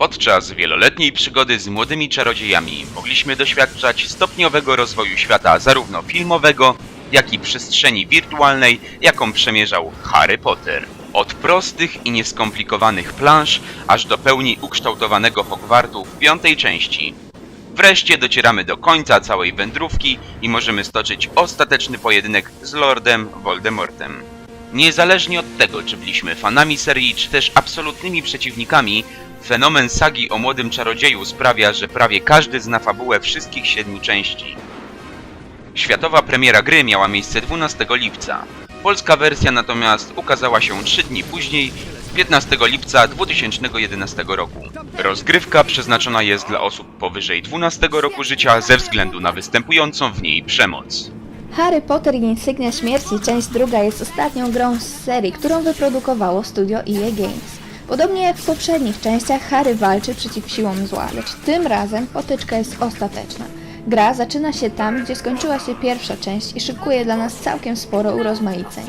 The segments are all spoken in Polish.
Podczas wieloletniej przygody z młodymi czarodziejami mogliśmy doświadczać stopniowego rozwoju świata zarówno filmowego, jak i przestrzeni wirtualnej, jaką przemierzał Harry Potter. Od prostych i nieskomplikowanych planż, aż do pełni ukształtowanego Hogwartu w piątej części. Wreszcie docieramy do końca całej wędrówki i możemy stoczyć ostateczny pojedynek z Lordem Voldemortem. Niezależnie od tego, czy byliśmy fanami serii, czy też absolutnymi przeciwnikami, fenomen sagi o młodym czarodzieju sprawia, że prawie każdy zna fabułę wszystkich siedmiu części. Światowa premiera gry miała miejsce 12 lipca. Polska wersja natomiast ukazała się 3 dni później, 15 lipca 2011 roku. Rozgrywka przeznaczona jest dla osób powyżej 12 roku życia ze względu na występującą w niej przemoc. Harry Potter i Insygnia Śmierci, część druga jest ostatnią grą z serii, którą wyprodukowało studio EA Games. Podobnie jak w poprzednich częściach, Harry walczy przeciw siłom zła, lecz tym razem potyczka jest ostateczna. Gra zaczyna się tam, gdzie skończyła się pierwsza część i szykuje dla nas całkiem sporo urozmaiceń.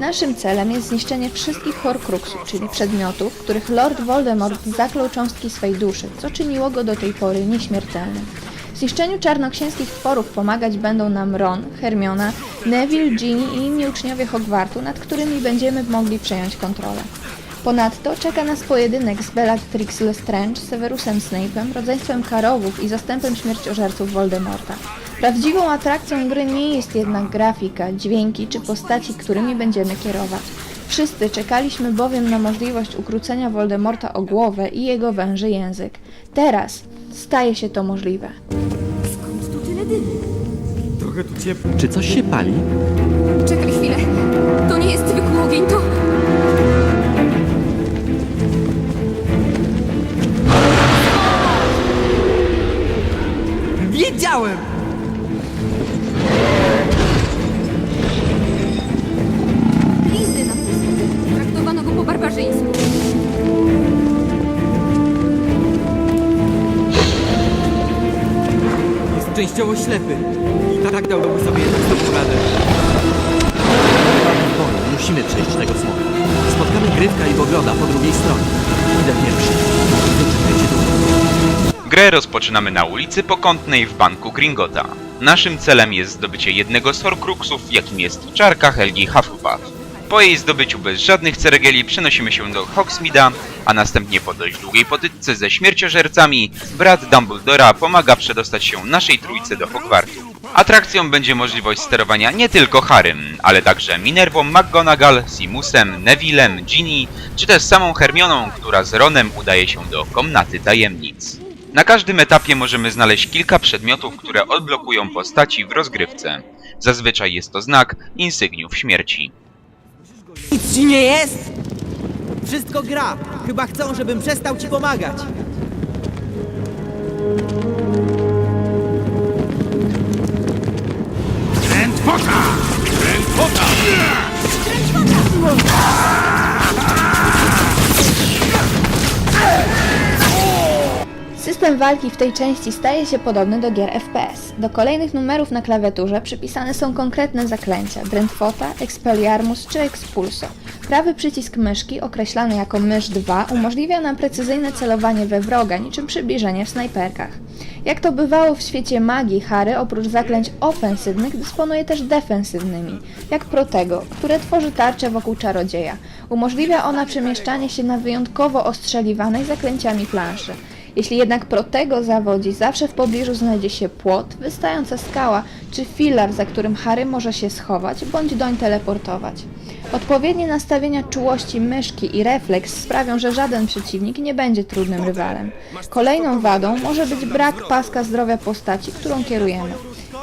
Naszym celem jest zniszczenie wszystkich Horcruxów, czyli przedmiotów, których Lord Voldemort zaklął cząstki swej duszy, co czyniło go do tej pory nieśmiertelnym. W zniszczeniu czarnoksięskich tworów pomagać będą nam Ron, Hermiona, Neville, Ginny i inni uczniowie Hogwartu, nad którymi będziemy mogli przejąć kontrolę. Ponadto czeka nas pojedynek z Bellatrix Lestrange, Severusem Snape'em, rodzeństwem Karowów i zastępem śmierciożerców Voldemorta. Prawdziwą atrakcją gry nie jest jednak grafika, dźwięki czy postaci, którymi będziemy kierować. Wszyscy czekaliśmy bowiem na możliwość ukrócenia Voldemorta o głowę i jego węży język. Teraz staje się to możliwe. Tu ciepło. Czy coś się pali? Czekaj chwilę. To nie jest zwykły ogień, to... częściowo ślepy. I tak dałby sobie jednak z tobą radę. Musimy przejść tego smoka. Spotkamy Gryfka i Bogroda po drugiej stronie. Idę pierwszy. Wyczekajcie tu. Grę rozpoczynamy na ulicy Pokątnej w banku Gringota. Naszym celem jest zdobycie jednego z Horcruxów, jakim jest czarka Helgi Hufflepuff. Po jej zdobyciu bez żadnych ceregieli przenosimy się do Hogsmeada, a następnie po dość długiej potyczce ze śmierciożercami brat Dumbledora pomaga przedostać się naszej trójce do Hogwartu. Atrakcją będzie możliwość sterowania nie tylko Harrym, ale także Minervą McGonagall, Simusem, Nevillem, Ginny, czy też samą Hermioną, która z Ronem udaje się do komnaty tajemnic. Na każdym etapie możemy znaleźć kilka przedmiotów, które odblokują postaci w rozgrywce. Zazwyczaj jest to znak insygniów śmierci. Nic ci nie jest? Wszystko gra. Chyba chcą, żebym przestał ci pomagać. System walki w tej części staje się podobny do gier FPS. Do kolejnych numerów na klawiaturze przypisane są konkretne zaklęcia Drentwota, Expelliarmus czy Expulso. Prawy przycisk myszki, określany jako mysz 2, umożliwia nam precyzyjne celowanie we wroga, niczym przybliżenie w snajperkach. Jak to bywało w świecie magii, Harry oprócz zaklęć ofensywnych dysponuje też defensywnymi, jak Protego, które tworzy tarczę wokół czarodzieja. Umożliwia ona przemieszczanie się na wyjątkowo ostrzeliwanej zaklęciami planszy. Jeśli jednak Protego zawodzi, zawsze w pobliżu znajdzie się płot, wystająca skała czy filar, za którym Harry może się schować bądź doń teleportować. Odpowiednie nastawienia czułości myszki i refleks sprawią, że żaden przeciwnik nie będzie trudnym rywalem. Kolejną wadą może być brak paska zdrowia postaci, którą kierujemy.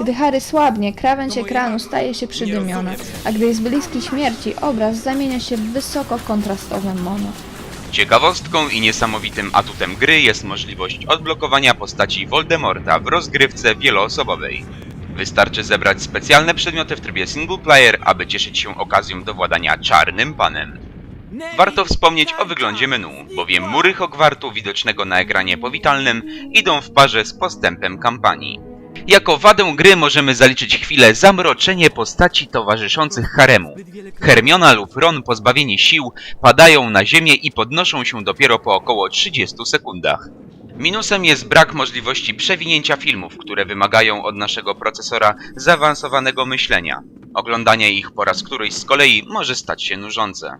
Gdy Harry słabnie, krawędź ekranu staje się przydymiona, a gdy jest bliski śmierci, obraz zamienia się w wysoko kontrastowe mono. Ciekawostką i niesamowitym atutem gry jest możliwość odblokowania postaci Voldemorta w rozgrywce wieloosobowej. Wystarczy zebrać specjalne przedmioty w trybie single player, aby cieszyć się okazją do władania czarnym panem. Warto wspomnieć o wyglądzie menu, bowiem mury Hogwartu widocznego na ekranie powitalnym idą w parze z postępem kampanii. Jako wadę gry możemy zaliczyć chwilę zamroczenie postaci towarzyszących haremu. Hermiona lub Ron pozbawieni sił padają na ziemię i podnoszą się dopiero po około 30 sekundach. Minusem jest brak możliwości przewinięcia filmów, które wymagają od naszego procesora zaawansowanego myślenia. Oglądanie ich po raz któryś z kolei może stać się nużące.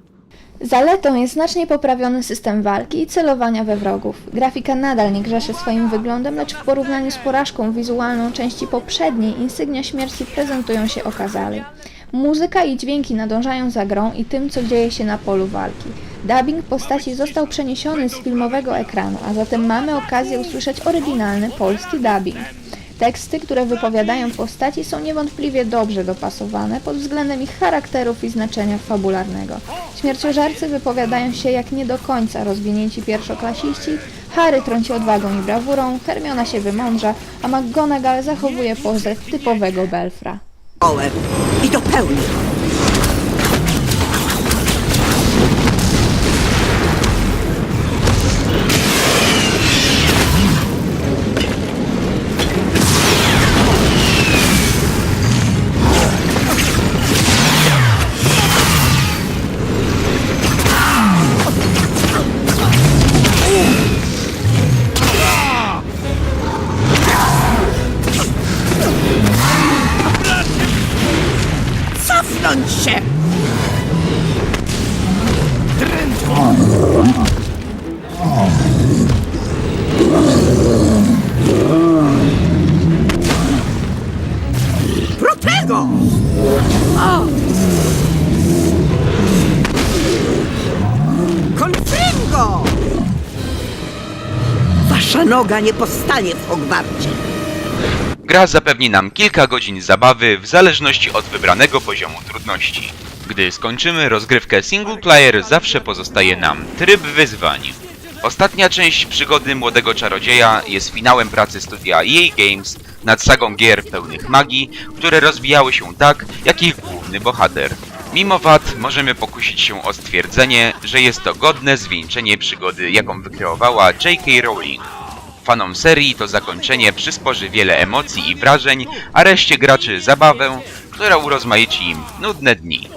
Zaletą jest znacznie poprawiony system walki i celowania we wrogów. Grafika nadal nie grzeszy swoim wyglądem, lecz w porównaniu z porażką wizualną części poprzedniej insygnia śmierci prezentują się okazale. Muzyka i dźwięki nadążają za grą i tym, co dzieje się na polu walki. Dubbing postaci został przeniesiony z filmowego ekranu, a zatem mamy okazję usłyszeć oryginalny polski dubbing. Teksty, które wypowiadają postaci są niewątpliwie dobrze dopasowane pod względem ich charakterów i znaczenia fabularnego. Śmierciożercy wypowiadają się jak nie do końca rozwinięci pierwszoklasiści, Harry trąci odwagą i brawurą, Hermiona się wymądrza, a McGonagall zachowuje pozę typowego Belfra. I to pełny. Się! Protego! Konfringo! Wasza noga nie postanie w Hogwarcie. Gra zapewni nam kilka godzin zabawy w zależności od wybranego poziomu trudności. Gdy skończymy rozgrywkę single player, zawsze pozostaje nam tryb wyzwań. Ostatnia część przygody młodego czarodzieja jest finałem pracy studia EA Games nad sagą gier pełnych magii, które rozwijały się tak, jak ich główny bohater. Mimo wad możemy pokusić się o stwierdzenie, że jest to godne zwieńczenie przygody, jaką wykreowała J.K. Rowling. Fanom serii to zakończenie przysporzy wiele emocji i wrażeń, a reszcie graczy zabawę, która urozmaici im nudne dni.